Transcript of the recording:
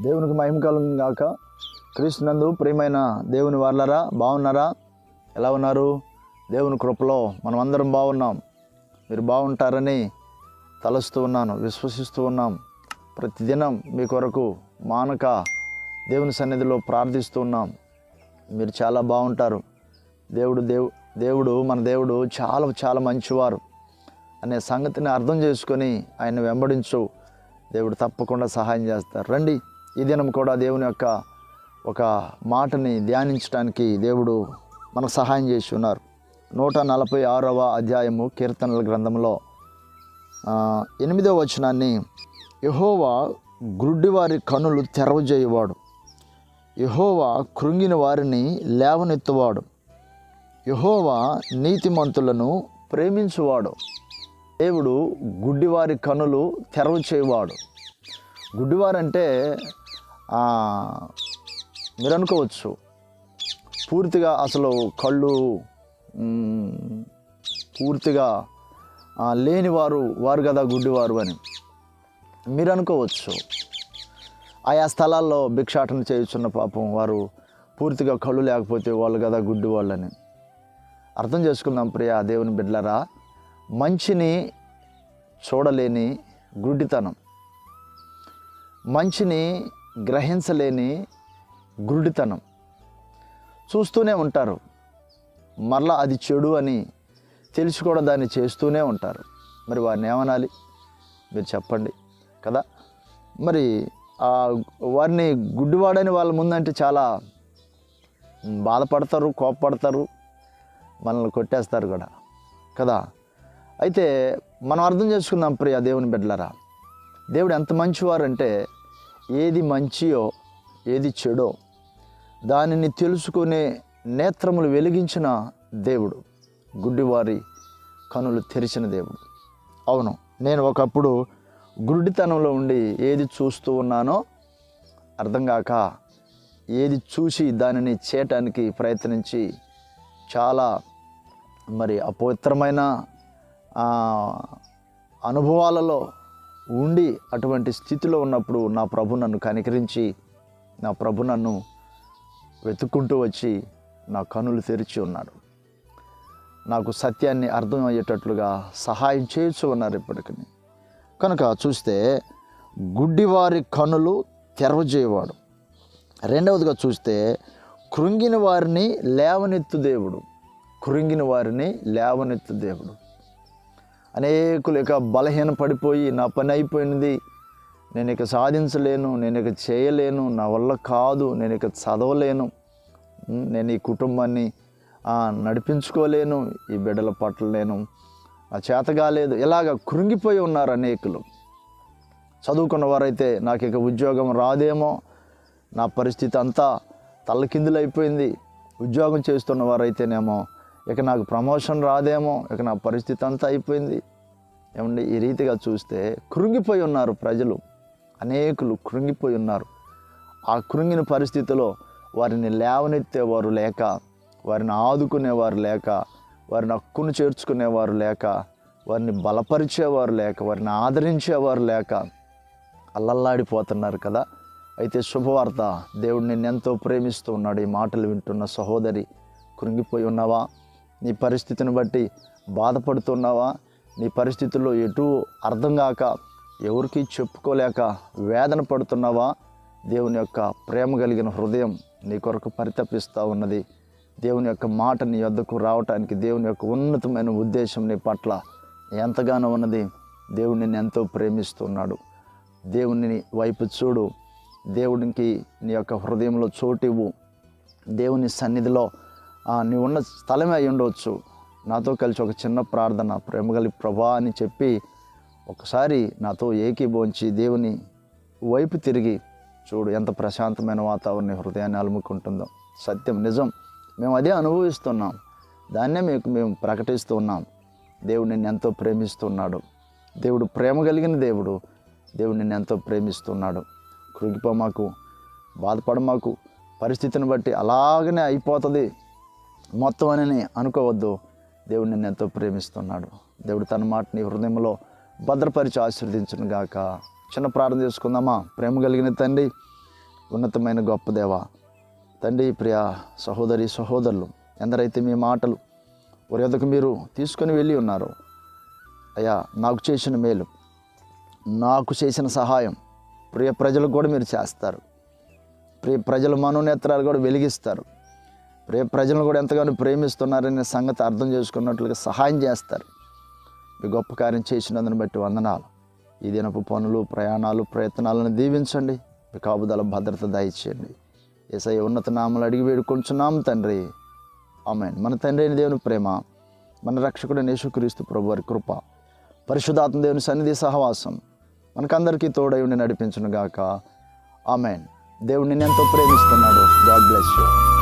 దేవునికి మహిమ కలుగు గాక. క్రీస్తునందు ప్రియమైన దేవుని వాళ్ళరా బాగున్నారా? ఎలా ఉన్నారు? దేవుని కృపలో మనం అందరం బాగున్నాం. మీరు బాగుంటారని తలస్తూ ఉన్నాను విశ్వసిస్తూ ఉన్నాం. ప్రతిదినం మీ కొరకు మానక దేవుని సన్నిధిలో ప్రార్థిస్తూ ఉన్నాం. మీరు చాలా బాగుంటారు. దేవుడు దేవు దేవుడు మన దేవుడు చాలా చాలా మంచివారు అనే సంగతిని అర్థం చేసుకొని ఆయన వెంబడించు. దేవుడు తప్పకుండా సహాయం చేస్తారు. రండి. ఈ దినం కూడా దేవుని యొక్క ఒక మాటని ధ్యానించడానికి దేవుడు మనకు సహాయం చేసి ఉన్నారు. నూట నలభై ఆరవ అధ్యాయము కీర్తనల గ్రంథంలో ఎనిమిదవ వచనాన్ని యహోవా గ్రుడ్డివారి కనులు తెరవజేయవాడు. యహోవా కృంగిన వారిని లేవనెత్తువాడు. యహోవా నీతిమంతులను ప్రేమించువాడు. దేవుడు గుడ్డివారి కనులు తెరవ చేయవాడు గుడ్డివారంటే మీరు అనుకోవచ్చు. పూర్తిగా అసలు కళ్ళు పూర్తిగా లేనివారు వారు కదా గుడ్డివారు అని మీరు అనుకోవచ్చు. ఆయా స్థలాల్లో భిక్షాటన చేయుచున్న పాపం వారు పూర్తిగా కళ్ళు లేకపోతే వాళ్ళు కదా గుడ్డి వాళ్ళని అర్థం చేసుకుందాం ప్రియ దేవుని బిడ్డలరా మంచిని చూడలేని గుడ్డితనం. మంచిని గ్రహించలేని గురుడితనం. చూస్తూనే ఉంటారు. మరలా అది చెడు అని తెలిసి కూడా దాన్ని చేస్తూనే ఉంటారు. మరి వారిని ఏమనాలి? మీరు చెప్పండి. కదా? మరి ఆ వారిని గుడ్డివాడని వాళ్ళ ముందంటే చాలా బాధపడతారు కోపపడతారు. మనల్ని కొట్టేస్తారు కూడా. కదా? అయితే మనం అర్థం చేసుకుందాం ప్రియ దేవుని బిడ్డలరా. దేవుడు ఎంత మంచివారు అంటే ఏది మంచియో ఏది చెడో దానిని తెలుసుకునే నేత్రములు వెలిగించిన దేవుడు. గుడ్డివారి కనులు తెరిచిన దేవుడు. అవును నేను ఒకప్పుడు గుడ్డితనంలో ఉండి ఏది చూస్తూ ఉన్నానో అర్థం కాక ఏది చూసి దానిని చేయటానికి ప్రయత్నించి చాలా మరి అపవిత్రమైన అనుభవాలలో ఉండి అటువంటి స్థితిలో ఉన్నప్పుడు నా ప్రభు నన్ను కనికరించి నా ప్రభు నన్ను వెతుక్కుంటూ వచ్చి నా కనులు తెరిచి ఉన్నాడు. నాకు సత్యాన్ని అర్థమయ్యేటట్లుగా సహాయం చేయొచ్చు ఉన్నారు ఇప్పటికి. కనుక చూస్తే గుడ్డివారి కనులు తెరవజేయవాడు. రెండవదిగా చూస్తే కృంగిన వారిని లేవనెత్తు దేవుడు. కృంగిన వారిని లేవనెత్తు దేవుడు. అనేకులు ఇక బలహీన పడిపోయి నా పని అయిపోయింది. నేను ఇక సాధించలేను నేను ఇక చేయలేను నా వల్ల కాదు నేను ఇక చదవలేను. నేను ఈ కుటుంబాన్ని నడిపించుకోలేను ఈ బిడ్డల పట్ల నేను ఆ చేత కాలేదు ఇలాగ కృంగిపోయి ఉన్నారు అనేకులు. చదువుకున్న వారైతే నాకు ఇక ఉద్యోగం రాదేమో నా పరిస్థితి అంతా తల్లకిందులైపోయింది ఉద్యోగం చేస్తున్న వారైతేనేమో ఇక నాకు ప్రమోషన్ రాదేమో ఇక నా పరిస్థితి అంతా అయిపోయింది. ఏమండి ఈ రీతిగా చూస్తే కృంగిపోయి ఉన్నారు ప్రజలు. అనేకులు కృంగిపోయి ఉన్నారు. ఆ కృంగిన పరిస్థితిలో వారిని లేవనెత్తేవారు లేక వారిని ఆదుకునేవారు లేక వారిని హక్కును చేర్చుకునేవారు లేక వారిని బలపరిచేవారు లేక వారిని ఆదరించేవారు లేక అల్లల్లాడిపోతున్నారు కదా. అయితే శుభవార్త దేవుడు నిన్ను ఎంతో ప్రేమిస్తూ ఉన్నాడు. ఈ మాటలు వింటున్న సహోదరి కృంగిపోయి ఉన్నావా? నీ పరిస్థితిని బట్టి బాధపడుతున్నావా? నీ పరిస్థితుల్లో ఎటు అర్థం కాక ఎవరికి చెప్పుకోలేక వేదన పడుతున్నావా? దేవుని యొక్క ప్రేమ కలిగిన హృదయం నీ కొరకు పరితపిస్తూ ఉన్నది. దేవుని యొక్క మాట నీ వద్దకు రావటానికి దేవుని యొక్క ఉన్నతమైన ఉద్దేశం నీ పట్ల ఎంతగానో ఉన్నది. దేవుడు నిన్ను ఎంతో ప్రేమిస్తున్నాడు. దేవుని వైపు చూడు. దేవునికి నీ యొక్క హృదయంలో చోటివ్వు దేవుని సన్నిధిలో నీవు ఉన్న స్థలమే అయి ఉండవచ్చు. నాతో కలిసి ఒక చిన్న ప్రార్థన ప్రేమగలి ప్రభా అని చెప్పి ఒకసారి నాతో ఏకీభవించి దేవుని వైపు తిరిగి చూడు ఎంత ప్రశాంతమైన వాతావరణం హృదయాన్ని అలుముకుంటుందో. సత్యం నిజం. మేము అదే అనుభవిస్తున్నాం. దాన్నే మీకు మేము ప్రకటిస్తూ ఉన్నాం. దేవుడు నిన్ను ఎంతో ప్రేమిస్తున్నాడు. దేవుడు ప్రేమ కలిగిన దేవుడు. దేవుడు నిన్ను ఎంతో ప్రేమిస్తున్నాడు. కృగిపో మాకు బాధపడ మాకు పరిస్థితిని బట్టి అలాగనే అయిపోతుంది. మొత్తం అని అనుకోవద్దు. దేవుడు నిన్ను ఎంతో ప్రేమిస్తున్నాడు. దేవుడు తన మాటని హృదయంలో భద్రపరిచి ఆశీర్వదించును గాక చిన్న ప్రార్థన చేసుకుందామా? ప్రేమ కలిగిన తండ్రి ఉన్నతమైన గొప్ప దేవ. తండ్రి ప్రియ సహోదరి సహోదరులు ఎందరైతే మీ మాటలు వారి మీరు తీసుకొని వెళ్ళి ఉన్నారో అయ్యా నాకు చేసిన మేలు నాకు చేసిన సహాయం ప్రియ ప్రజలకు కూడా మీరు చేస్తారు. ప్రియ ప్రజల మనోనేత్రాలు కూడా వెలిగిస్తారు. ప్రే ప్రజలను కూడా ఎంతగానో ప్రేమిస్తున్నారనే సంగతి అర్థం చేసుకున్నట్లుగా సహాయం చేస్తారు. మీ గొప్ప కార్యం చేసినందుని బట్టి వందనాలు. ఈ దినపు పనులు ప్రయాణాలు ప్రయత్నాలను దీవించండి. మీ కాపుదల భద్రత దయచేయండి. ఏసై ఉన్నత నామలు అడిగి వేడుకొంచున్నాం తండ్రి. ఆమెన్. మన తండ్రి అయిన దేవుని ప్రేమ మన రక్షకుడు యేసుక్రీస్తు ప్రభు వారి కృప పరిశుధాత్మ దేవుని సన్నిధి సహవాసం మనకందరికీ తోడై ఉండి నడిపించును గాక ఆమెన్. దేవుడు నిన్నెంతో ప్రేమిస్తున్నాడు. God bless you.